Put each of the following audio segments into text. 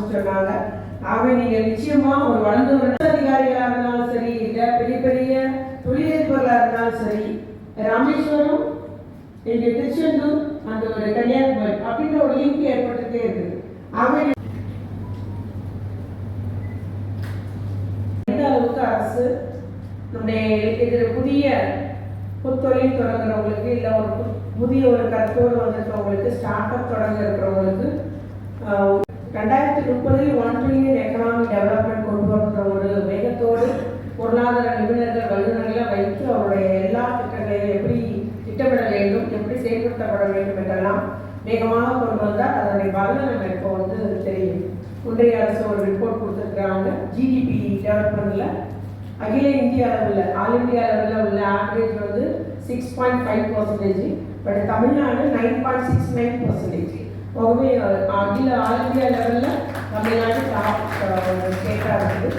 சொன்னாங்க ஆகவே நீங்க நிச்சயமா ஒரு வளர்ந்து வர அதிகாரிகளா இருந்தாலும் சரி இல்ல பெரிய பெரிய தொழிலதிபர்களா இருந்தாலும் சரி ராமேஸ்வரம் இங்க திருச்செந்தூர் அந்த ஒரு கன்னியாகுமரி அப்படின்ற ஒரு லிங்க் ஏற்பட்டுட்டே இருக்குது. ஆகவே அளவுக்கு அரசு நம்முடைய இது புதிய புத்தொழில் தொடங்குறவங்களுக்கு இல்லை ஒரு புதிய ஒரு கருத்தோடு வந்திருக்கிறவங்களுக்கு ஸ்டார்ட் அப் தொடங்க இருக்கிறவங்களுக்கு ரெண்டாயிரத்தி முப்பதில் ஒன் ட்ரில்லியன் எக்கனாமிக் டெவலப்மெண்ட் கொண்டு வருகிற ஒரு வேகத்தோடு பொருளாதார நிபுணர்கள் வல்லுநர்களை வைத்து அவருடைய எல்லா திட்டங்களையும் எப்படி திட்டமிட வேண்டும் எப்படி செயல்படுத்தப்பட வேண்டும் என்றெல்லாம் வேகமாக கொண்டு வந்தால் அதனுடைய பலன் நம்ம இப்போ வந்து தெரியும். ஒன்றிய அரசு ஒரு ரிப்போர்ட் கொடுத்துருக்குறாங்க. ஜிடிபி டெவலப்மெண்ட்ல அகில இந்திய அளவில் ஆல் இந்தியா அளவில் உள்ள ஆவரேஜ் வந்து six point five percentage but Tamil Nadu nine point six nine percentage ஆகவே அகில ஆல் இந்தியா லெவலில் தமிழ்நாடு டாப் ஸ்டேட்டாக இருக்குது.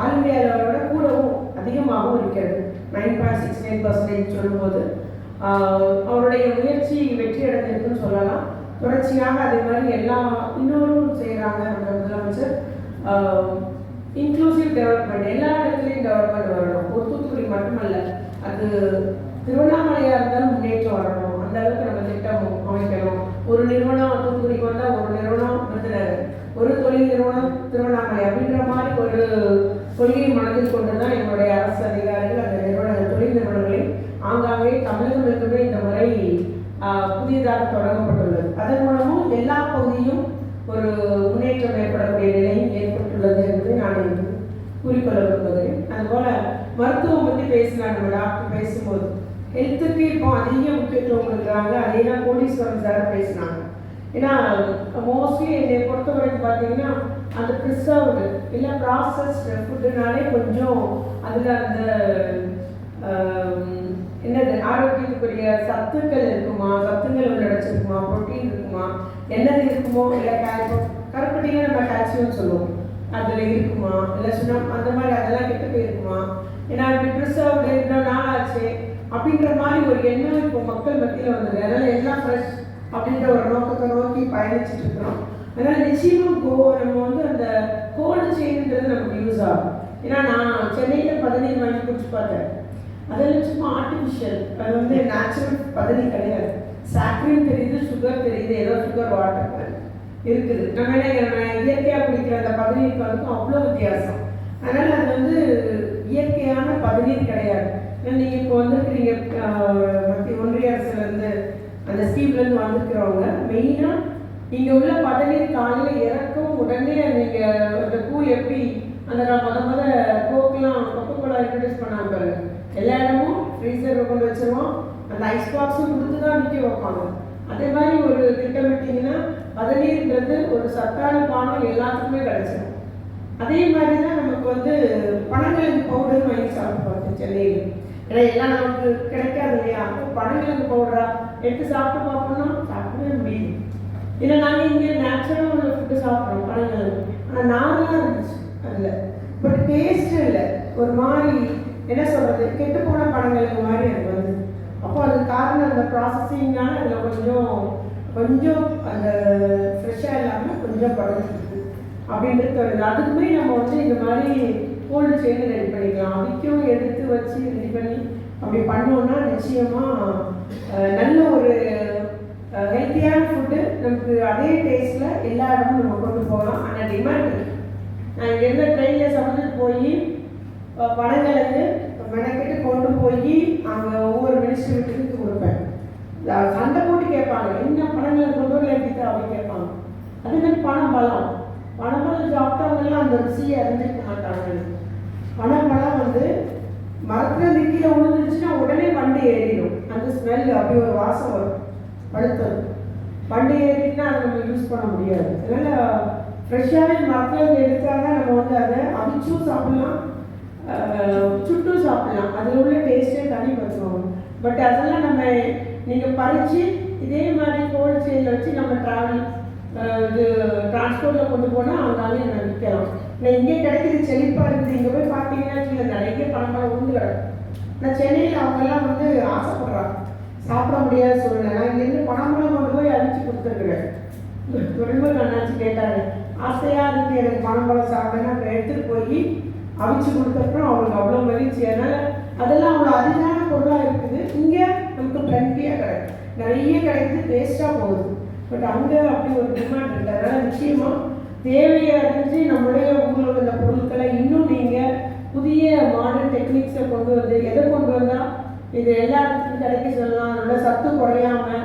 ஆல் இந்தியா லெவலோட கூடவும் அதிகமாகவும் இருக்கிறது. Nine point six nine percentage சொல்லும்போது. அவருடைய முயற்சி வெற்றி அடைஞ்சிருக்குன்னு சொல்லலாம். தொடர்ச்சியாக அதே மாதிரி எல்லா இன்னொரும் செய்கிறாங்க நம்ம முதலமைச்சர். இன்க்ளூசிவ் டெவலப்மெண்ட் எல்லா இடத்துலையும் டெவலப்மெண்ட் வரணும். ஒரு தூத்துக்குடி மட்டுமல்ல அது திருவண்ணாமலையாக இருந்தாலும் முன்னேற்றம் வரணும். அந்த அளவுக்கு நம்ம திட்டம் அமைக்கணும். ஒரு நிறுவனம் தூத்துக்குடிக்கு வந்தால் ஒரு நிறுவனம் விருதுநகர் ஒரு தொழில் நிறுவனம் திருவண்ணாமலை அப்படின்ற மாதிரி ஒரு கொள்கையை மனதில் கொண்டு தான் என்னுடைய அரசு அதிகாரிகள் அந்த நிறுவன தொழில் நிறுவனங்களை ஆங்காங்கே தமிழகம் இந்த முறை புதியதாக தொடங்கப்பட்டுள்ளது. அதன் மூலமும் எல்லா பகுதியும் ஒரு முன்னேற்றம் ஏற்படக்கூடிய நிலையும் ஏற்பட்டுள்ளது என்று நான் குறிக்கொள்ள கூறிக்கொள்ள விரும்புகிறேன். அதுபோல மருத்துவம் பற்றி பேசினார் நம்ம டாக்டர் பேசும்போது ஹெல்த்துக்கு இப்போ அதிக முக்கியத்துவம் கொடுக்குறாங்க. அதே தான் கோடீஸ்வரன் சார் பேசினாங்க. ஏன்னா மோஸ்ட்லி என்னை பொறுத்த வரைக்கும் பார்த்தீங்கன்னா அந்த ப்ரிசர்வ்டு இல்லை ப்ராசஸ்டு ஃபுட்டுனாலே கொஞ்சம் அதில் அந்த என்னது ஆரோக்கியத்துக்குரிய சத்துக்கள் இருக்குமா? சத்துக்கள் உள்ளடச்சிருக்குமா புரோட்டீன் இருக்குமா? என்னது இருக்குமோ? இல்லை கருப்பட்டிங்க நம்ம கால்சியம் சொல்லுவோம். அதில் இருக்குமா? இல்லை சுண்ணம் அந்த மாதிரி அதெல்லாம் கெட்டு போயிருக்குமா? ஏன்னா இப்படி ப்ரிசர்வ்டு இவ்வளோ நாள் ஆச்சு அப்படின்ற மாதிரி ஒரு எண்ணம் இப்போ மக்கள் மத்தியில் வந்தது. அதனால் எல்லாம் ஃப்ரெஷ் அப்படின்ற ஒரு நோக்கத்தை நோக்கி பயணிச்சுட்டு இருக்கிறோம். அதனால் நிச்சயமாக கோ நம்ம வந்து அந்த கோல்டு செயின்ன்றது நமக்கு யூஸ் ஆகும். ஏன்னா நான் சென்னையில் பதநீர் வாங்கி குடிச்சு பார்த்தேன். அதெல்லாம் சும்மா ஆர்டிஃபிஷியல் அது வந்து நேச்சுரல் பதனி கிடையாது. சாக்ரின் தெரியுது சுகர் தெரியுது ஏதோ சுகர் வாட்டர் இருக்குது. நம்ம என்ன இயற்கையாக குடிக்கிற அந்த பதநீருக்கு வந்து அவ்வளோ வித்தியாசம். அதனால் அது வந்து இயற்கையான பதநீர் கிடையாது. நீங்கள் இப்போ வந்திருக்கிறீங்க ஆஹ், மத்திய ஒன்றிய அரசுலேருந்து அந்த ஸ்கீம்லேருந்து வந்திருக்கிறவங்க மெயினாக இங்கே உள்ள பதநீர் காலையில் இறக்கும் உடனே நீங்கள் அந்த பூ எப்படி அந்த நான் முத முத கோக்கெலாம் கொக்கோ கோலா இன்ட்ரடியூஸ் பண்ணாங்க பாருங்க. எல்லா இடமும் ஃப்ரீசர் கொண்டு வச்சிருவோம். அந்த ஐஸ் பாக்ஸும் கொடுத்து தான் விற்க வைப்பாங்க. அதே மாதிரி ஒரு திட்டமிட்டிங்கன்னா பதநீர்ன்றது ஒரு சத்தான பானம் எல்லாத்துக்குமே கிடைச்சிடும் அதே மாதிரி தான் நமக்கு வந்து பனங்கிழங்கு பவுடர் வாங்கி சாப்பிட்டு பார்த்தோம் சென்னையில். ஏன்னா எல்லாம் நமக்கு கிடைக்காது இல்லையா? அப்போ பனங்கிழங்கு பவுடரா எடுத்து சாப்பிட்டு பார்ப்போம்னா சாப்பிடவே முடியுது. இல்லை நாங்கள் இங்கே நேச்சுரலாக உள்ள ஃபுட்டு சாப்பிட்றோம் பனங்கிழங்கு. ஆனால் நார்மலாக இருந்துச்சு அதில். பட் டேஸ்ட்டு இல்லை. ஒரு மாதிரி என்ன சொல்கிறது கெட்டு போன பனங்கிழங்கு மாதிரி எனக்கு வந்து. அப்போ அது காரணம் அந்த ப்ராசஸிங்னால அதில் கொஞ்சம் கொஞ்சம் அந்த ஃப்ரெஷ்ஷாக இல்லாமல் கொஞ்சம் பழகிருக்கு அப்படின்றது வருது அதுக்குமே நம்ம வந்து இந்த மாதிரி கோல்டு செயின் ரெடி பண்ணிக்கலாம். அதுக்கும் எடுத்து வச்சு ரெடி பண்ணி அப்படி பண்ணோம்னா நிச்சயமாக நல்ல ஒரு ஹெல்த்தியான ஃபுட்டு நமக்கு அதே டேஸ்ட்டில் எல்லா இடமும் நம்ம கொண்டு போகலாம். ஆனால் டிமாண்ட் நான் இங்கேருந்து ட்ரெயினில் சமைச்சிட்டு போய் வடங்கிழங்கு மெனக்கெட்டு கொண்டு போய் அங்கே ஒவ்வொரு மினிஸ்டர் வீட்டுக்கு கொடுப்பேன். சண்டை போட்டு கேட்பாங்க. என்ன பழங்களை கொண்டு வரல எப்படி அப்படின்னு கேட்பாங்க. அதே மாதிரி பணம் பலம் பணம் பலம் சாப்பிட்டவங்கெல்லாம் அந்த ருசியை அறிஞ்சிக்க மாட்டாங்க. பணம் பலம் வந்து மரத்துல இருந்து கீழே உடனே வண்டி ஏறிடும். அந்த ஸ்மெல் அப்படி ஒரு வாசம் வரும். பழுத்தது. வண்டி ஏறிட்டுனா அதை நம்ம யூஸ் பண்ண முடியாது. அதனால ஃப்ரெஷ்ஷாகவே மரத்துல இருந்து எடுத்தால் தான் நம்ம வந்து அதை அவிச்சும் சாப்பிடலாம். சுட்டும் சாப்பிடலாம். அதில் உள்ள டேஸ்ட்டே தனி பத்துவோம் பட் அதெல்லாம் நம்ம நீங்கள் பறித்து இதே மாதிரி கோல்ட் செயினில் வச்சு நம்ம ட்ராவல் இது டிரான்ஸ்போர்ட்டில் கொண்டு போனால் அங்காலே நம்ம விற்கலாம். நான் இங்கே கிடைக்குது? செழிப்பாக இருக்குது இங்கே போய் பார்த்தீங்கன்னா நிறைய பணம் பணம் உண்டு கிடக்கும். நான் சென்னையில் அவங்கெல்லாம் வந்து ஆசைப்படுறாங்க. சாப்பிட முடியாத சூழ்நிலை. நான் இங்கேருந்து பணமெல்லாம் கொண்டு போய் அழிச்சு கொடுத்துருக்குறேன். துறைமுக நன்னாச்சு கேட்டாங்க. ஆசையாக இருக்கு. எனக்கு பணம்பழம் சாப்பிட்டேன்னா அப்புறம் எடுத்துகிட்டு போய் அவிச்சு கொடுத்தப்பறம் அவங்களுக்கு அவ்வளோ மகிழ்ச்சி. அதனால் அதெல்லாம் அவ்வளோ அதிகமான பொருளாக இருக்குது. இங்கே நமக்கு ஃப்ரெண்ட்லியாக கிடைக்கும். நிறைய கிடைக்குது. வேஸ்ட்டாக போகுது. பட் அங்கே அப்படி ஒரு டிமாண்ட் இருக்குது அதனால் நிச்சயமாக தேவையை அறிஞ்சு நம்முடைய ஊரில் உள்ள பொருட்களை இன்னும் நீங்கள் புதிய மாடர்ன் டெக்னிக்ஸை கொண்டு வந்து எதை கொண்டு வந்தால் இது எல்லா இடத்துலையும் கிடைக்க சொல்லலாம். அதோட சத்து குறையாமல்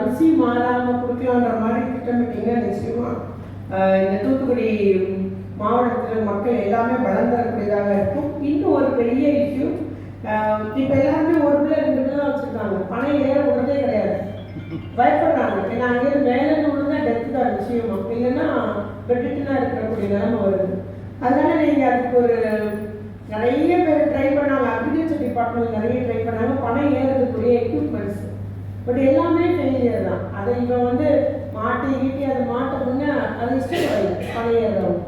ருசி மாறாமல் கொடுக்கலான்ற மாதிரி திட்டமிட்டிங்கன்னா நிச்சயமாக இந்த தூத்துக்குடி மாவட்டத்தில் மக்கள் எல்லாமே வளர்ந்துடக்கூடியதாக இருக்கும். இன்னும் ஒரு பெரிய இஷ்யூ இப்போ எல்லாருமே ஒரு பிள்ளை ரெண்டு பிள்ளை வச்சுருக்காங்க. பணம் ஏற விடுறதே கிடையாது. பயப்படுறாங்க ஏன்னா அங்கேயிருந்து மேலேருந்து விழுந்தா டெத்து தான் விஷயம்? இல்லைன்னா வெட்டுட்டுனா இருக்கக்கூடிய நிலைமை வருது. அதனால நீங்கள் அதுக்கு ஒரு நிறைய பேர் ட்ரை பண்ணாங்க. அக்ரிகல்ச்சர் டிபார்ட்மெண்ட் நிறைய ட்ரை பண்ணாங்க. பணம் ஏறதுக்குரிய எக்யூப்மெண்ட்ஸ் பட் எல்லாமே ஃபெயிலியர் தான். அதை இவன் வந்து மாட்டி ஈட்டி அதை மாட்ட முன்னே அது இஷ்டம் பணம் ஏறுறவங்க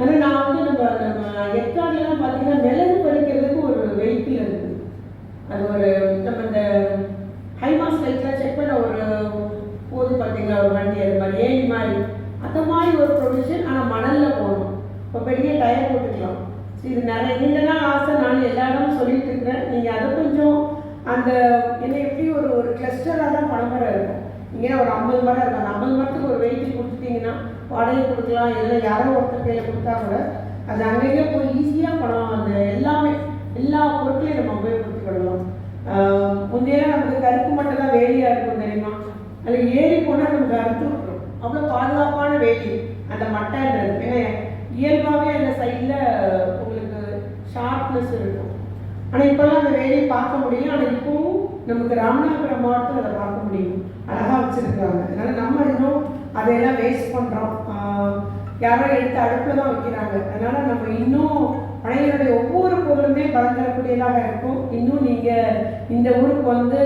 ஆனால் நான் வந்து நம்ம நம்ம எக்கார்ட்லாம் பார்த்தீங்கன்னா மிளகு பறிக்கிறதுக்கு ஒரு வெஹிக்கிள் இருக்குது. அது ஒரு நம்ம இந்த ஒரு போது பார்த்தீங்களா ஒரு வண்டி அது மாதிரி ஏணி மாதிரி. அந்த மாதிரி ஒரு ப்ரொவிஷன் ஆனால் மணலில் போகணும் இப்போ பெரிய டயர் போட்டுக்கலாம். சரி, இது நிறைய நீண்ட நாள் ஆசை நான் எல்லா இடமும் சொல்லிட்டு இருக்கிறேன். நீங்கள் அதை கொஞ்சம் அந்த என்ன எப்படி ஒரு ஒரு கிளஸ்டராக தான் பணமரம் இருக்கும். இங்கே ஒரு ஐம்பது மரம் இருக்கும். அந்த ஐம்பது மரத்துக்கு ஒரு வெஹிக்கிள் கொடுத்துட்டீங்கன்னா வாடகை கொடுக்கலாம் இல்லை யாரோ ஒருத்தர் கையில் கொடுத்தா கூட அது அங்கங்கே போய் ஈஸியாக பணம் அந்த எல்லாமே எல்லா பொருட்களையும் நம்ம உபயோகப்படுத்திக் ஆஹ் முந்தையெல்லாம் நமக்கு கருப்பு மட்டும் தான் வேலியாக இருக்கும் தெரியுமா அது ஏறி போனால் விட்டுரும் அவ்வளோ பாதுகாப்பான வேலி. அந்த மட்டைன்றது. ஏன்னா இயல்பாகவே அந்த சைடில் உங்களுக்கு ஷார்ப்னஸ் இருக்கும். ஆனால் இப்போல்லாம் அந்த வேலையை பார்க்க முடியல. ஆனால் இப்போவும் நமக்கு ராமநாதபுரம் மாவட்டத்தில் அதை பார்க்க முடியும். அழகாக வச்சுருக்காங்க அதனால் நம்ம இன்னும் அதையெல்லாம் வேஸ்ட் பண்ணுறோம் யாரோ எடுத்து அடுப்பில் தான் வைக்கிறாங்க. அதனால் நம்ம இன்னும் பழையனுடைய ஒவ்வொரு பொருளுமே பலம் தரக்கூடியதாக இருக்கும். இன்னும் நீங்கள் இந்த ஊருக்கு வந்து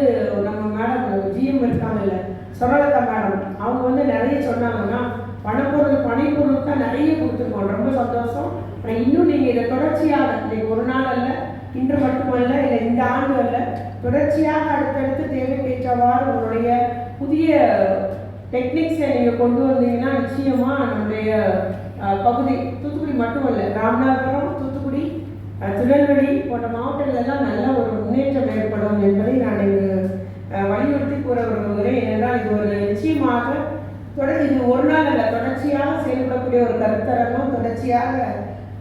நம்ம மேடம் ஜிஎம் இருக்காங்கல்ல சொரலதா மேடம் அவங்க வந்து நிறைய சொன்னாங்கன்னா பணப்பொருள் பனைப்பொருள் தான் நிறைய கொடுத்துருக்கோம். ரொம்ப சந்தோஷம். ஆனால் இன்னும் நீங்கள் இதை தொடர்ச்சியாக இன்னைக்கு ஒரு நாள் அல்ல இன்று மட்டுமல்ல இல்லை இந்த ஆண்டு அல்ல தொடர்ச்சியாக அடுத்தடுத்து தேவைக்கேற்றவாறு உங்களுடைய புதிய டெக்னிக்ஸை நீங்கள் கொண்டு வந்தீங்கன்னா நிச்சயமாக நம்முடைய பகுதி தூத்துக்குடி மட்டுமல்ல ராமநாதபுரம் தூத்துக்குடி திருநெல்வேலி போன்ற மாவட்டங்கள் எல்லாம் நல்ல ஒரு முன்னேற்றம் ஏற்படும் என்பதை நான் இங்கு வலியுறுத்தி கூற விரும்புகிறேன். ஏனென்றால் இது ஒரு நிச்சயமாக தொடர் இது ஒரு நாள் அல்ல தொடர்ச்சியாக செயல்படக்கூடிய ஒரு கருத்தரங்கம் தொடர்ச்சியாக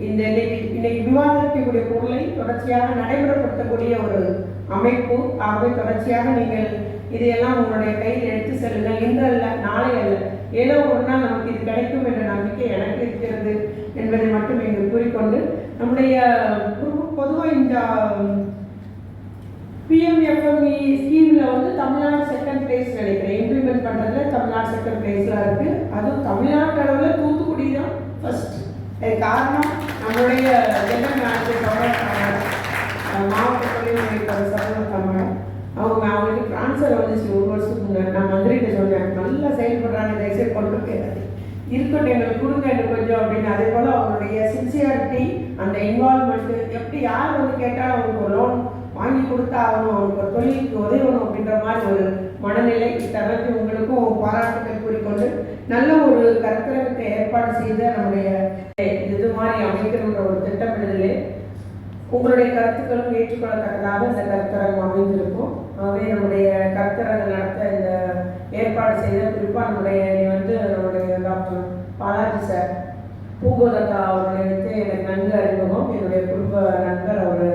இந்த இன்னைக்கு விவாதிக்கக்கூடிய பொருளை தொடர்ச்சியாக நடைமுறைப்படுத்தக்கூடிய ஒரு அமைப்பு. ஆகவே தொடர்ச்சியாக நீங்கள் இதையெல்லாம் உங்களுடைய கையில் எடுத்து செல்லுங்கள். இன்று அல்ல நாளை அல்ல. ஏதோ ஒரு நாள் நமக்கு இது கிடைக்கும் என்ற நம்பிக்கை எனக்கு இருக்கிறது என்பதை மட்டும் இங்கு கூறிக்கொண்டு நம்முடைய பொதுவாக இந்த பிஎம்எஃப்எம்இ ஸ்கீமில் வந்து தமிழ்நாடு செகண்ட் பிளேஸ் நினைக்கிறேன் இம்ப்ளிமெண்ட் பண்ணுறதுல தமிழ்நாடு செகண்ட் பிளேஸில் இருக்குது அதுவும் தமிழ்நாட்டு அளவில் தூத்துக்குடி தான் ஃபர்ஸ்ட் அதுக்கு காரணம் நம்மளுடைய ஜெனரல் மேனேஜர் மாவட்ட தொழில்முறை சரவண தமிழ் அவங்க அவங்களுக்கு டிரான்ஸ்ஃபர் வந்துச்சு ஒரு வருஷத்துக்கு முன்னாடி. நான் மந்திரிகிட்ட சொன்னேன் நல்லா செயல்படுறாங்க தயவுசெய்து கொண்டு போயிடாது இருக்கட்டும் எங்களுக்கு கொடுங்க எனக்கு கொஞ்சம் அப்படின்னு. அதே போல் அவங்களுடைய சின்சியாரிட்டி அந்த இன்வால்மெண்ட்டு எப்படி யார் வந்து கேட்டாலும் அவங்களுக்கு ஒரு லோன் வாங்கி கொடுத்தாகணும். அவங்க ஒரு தொழிலுக்கு உதவணும் அப்படின்ற மாதிரி ஒரு மனநிலை இத்தரத்து உங்களுக்கும் பாராட்டுகள் கூறிக்கொண்டு நல்ல ஒரு கருத்தரங்கத்தை ஏற்பாடு செய்த நம்முடைய இது மாதிரி அமைக்கணுன்ற ஒரு திட்டமிடுதலே உங்களுடைய கருத்துக்களும் ஏற்றுக்கொள்ளத்தக்கதாக இந்த கருத்தரங்கம் அமைந்திருக்கும். ஆகவே நம்முடைய கருத்தரங்கம் நடத்த இந்த ஏற்பாடு செய்த குறிப்பாக நம்முடைய வந்து நம்முடைய டாக்டர் பாலாஜி சார் பூகோதத்தா அவர்களை வைத்து எனக்கு நன்கு அறிமுகம். என்னுடைய குடும்ப நண்பர் அவர்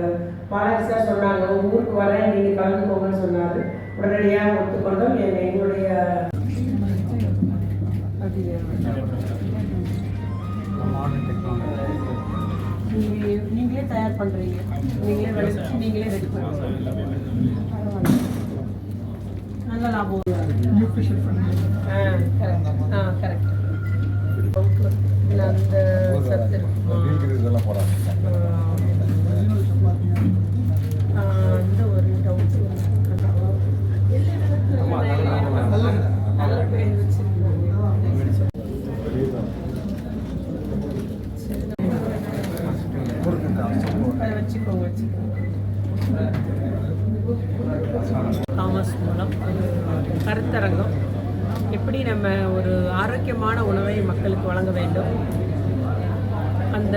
பாலாஜி சார் சொன்னாங்க உங்க ஊருக்கு வரேன் நீங்கள் கலந்துக்கோங்கன்னு சொன்னார். உடனடியாக ஒத்துக்கொண்டோம். எங்க- எங்களுடைய மாடர்ன் டெக்னாலஜி நீங்க- நீங்களே தயார் பண்ணுறீங்க நீங்களே விளைவிச்சு நீங்களே ரெடி பண்ணுறீங்க நல்ல லாபம். ஆ கரெக்ட் ஆ கரெக்ட் அந்த சத்து இதெல்லாம் போடாங்க ஆ, அந்த ஒரு டவுட் நல்ல பேர் வச்சிருக்காங்க அதை வச்சுக்கோங்க வச்சுக்கோங்க தாமஸ் மூலம். கருத்தரங்கம். எப்படி நம்ம ஒரு ஆரோக்கியமான உணவை மக்களுக்கு வழங்க வேண்டும்? அந்த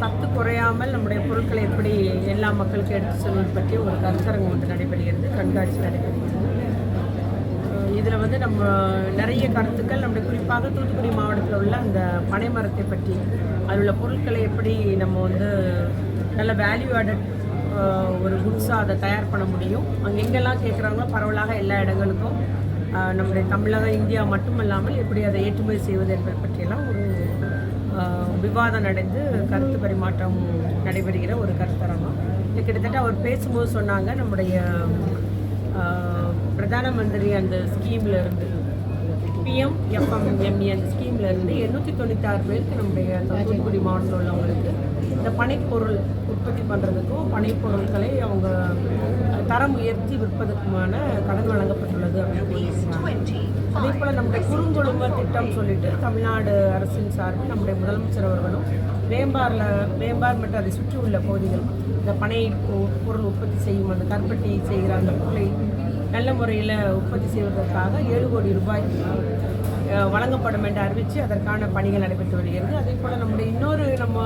சத்து குறையாமல் நம்முடைய பொருட்களை எப்படி எல்லா மக்களுக்கும் எடுத்து செல்வது பற்றி ஒரு கருத்தரங்கம் ஒன்று நடைபெறுகிறது. கண்காட்சி நடைபெறுகிறது. இதில் வந்து நம்ம நிறைய கருத்துக்கள். நம்முடைய குறிப்பாக தூத்துக்குடி மாவட்டத்தில் உள்ள அந்த பனை மரத்தை பற்றி அதில் உள்ள பொருட்களை எப்படி நம்ம வந்து நல்ல வேல்யூ ஆடட் ஒரு குட்ஸாக அதை தயார் பண்ண முடியும். அங்கே எங்கெல்லாம் கேட்குறாங்களோ பரவலாக எல்லா இடங்களுக்கும் நம்முடைய தமிழகம் இந்தியா மட்டுமல்லாமல் எப்படி அதை ஏற்றுமதி செய்வது என்பதை பற்றியெல்லாம் ஒரு விவாதம் நடந்து கருத்து பரிமாற்றம் நடைபெறுகிற ஒரு கருத்தரங்கம். இது கிட்டத்தட்ட அவர் பேசும்போது சொன்னாங்க நம்முடைய பிரதான மந்திரி அந்த ஸ்கீமில் இருந்து பிஎம் எஃப்எம்எம்இ அந்த ஸ்கீமில் இருந்து எண்ணூற்றி தொண்ணூத்தாறு பேருக்கு நம்முடைய அந்த தூத்துக்குடி மாவட்டத்தில் உள்ளவங்களுக்கு இந்த பனைப்பொருள் உற்பத்தி பண்ணுறதுக்கும் பனைப்பொருட்களை அவங்க தரம் உயர்த்தி விற்பதற்குமான கடன் வழங்கப்பட்டுள்ளது அப்படின்னு அதே போல் நம்முடைய குறுங்கொழும்பு திட்டம் சொல்லிட்டு தமிழ்நாடு அரசின் சார்பில் நம்முடைய முதலமைச்சர் அவர்களும் வேம்பாரில் வேம்பார் மற்றும் அதை சுற்றி உள்ள பகுதிகள் இந்த பனை பொருள் உற்பத்தி செய்யும் அந்த கருப்பட்டி செய்கிற அந்த பொருளை நல்ல முறையில் உற்பத்தி செய்வதற்காக ஏழு கோடி ரூபாய் வழங்கப்படும் என்று அறிவித்து அதற்கான பணிகள் நடைபெற்று வருகிறது. அதே போல் நம்முடைய இன்னொரு நம்ம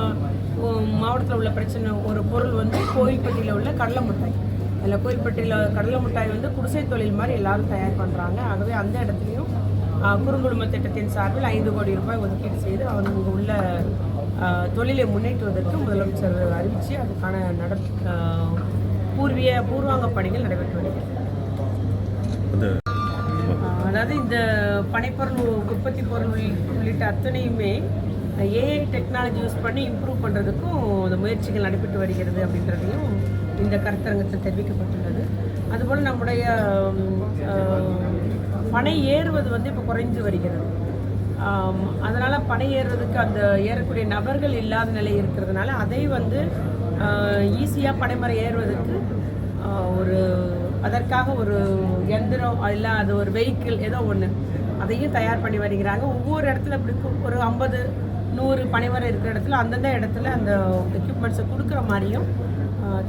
மாவட்டத்தில் உள்ள பிரச்சனை ஒரு பொருள் வந்து கோயில்பட்டியில் உள்ள கடலை மிட்டாய். அதில் கோயில்பட்டியில் கடலை மிட்டாய் வந்து குடிசை தொழில் மாதிரி எல்லாரும் தயார் பண்ணுறாங்க ஆகவே அந்த இடத்துலையும் குறுங்குடும்ப திட்டத்தின் சார்பில் ஐந்து கோடி ரூபாய் ஒதுக்கீடு செய்து அவங்க உள்ள தொழிலை முன்னேற்றுவதற்கு முதலமைச்சர் அறிவித்து அதுக்கான நட பூர்வீக பூர்வாங்க பணிகள் நடைபெற்று வருகிறது. அதாவது இந்த பனைப்பொருள் உற்பத்தி பொருள் உள்ளி- உள்ளிட்ட அத்தனையுமே ஏஐ டெக்னாலஜி யூஸ் பண்ணி இம்ப்ரூவ் பண்ணுறதுக்கும் இந்த முயற்சிகள் நடைபெற்று வருகிறது அப்படின்றதையும் இந்த கருத்தரங்கத்தில் தெரிவிக்கப்பட்டுள்ளது. அதுபோல் நம்முடைய பனை ஏறுவது வந்து இப்போ குறைஞ்சு வருகிறது. அதனால் பனை ஏறுறதுக்கு அந்த ஏறக்கூடிய நபர்கள் இல்லாத நிலை இருக்கிறதுனால அதை வந்து ஈஸியாக பனைமரம் ஏறுவதற்கு ஒரு அதற்காக ஒரு எந்திரம் இல்லை அது ஒரு வெஹிக்கிள் ஏதோ ஒன்று அதையும் தயார் பண்ணி வருகிறாங்க. ஒவ்வொரு இடத்துல இப்படி ஒரு ஐம்பது நூறு பனைமரம் இருக்கிற இடத்துல அந்தந்த இடத்துல அந்த எக்யூப்மெண்ட்ஸை கொடுக்குற மாதிரியும்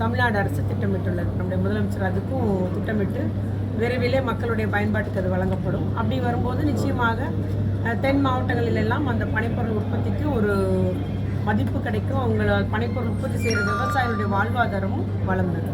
தமிழ்நாடு அரசு திட்டமிட்டுள்ளது. நம்முடைய முதலமைச்சர் அதுக்கும் திட்டமிட்டு விரைவிலே மக்களுடைய பயன்பாட்டுக்கு அது வழங்கப்படும். அப்படி வரும்போது நிச்சயமாக தென் மாவட்டங்களிலெல்லாம் அந்த பனைப்பொருள் உற்பத்திக்கு ஒரு மதிப்பு கிடைக்கும். அவங்கள பனைப்பொருள் உற்பத்தி செய்கிற விவசாயிகளுடைய வாழ்வாதாரமும் வளர்ந்தது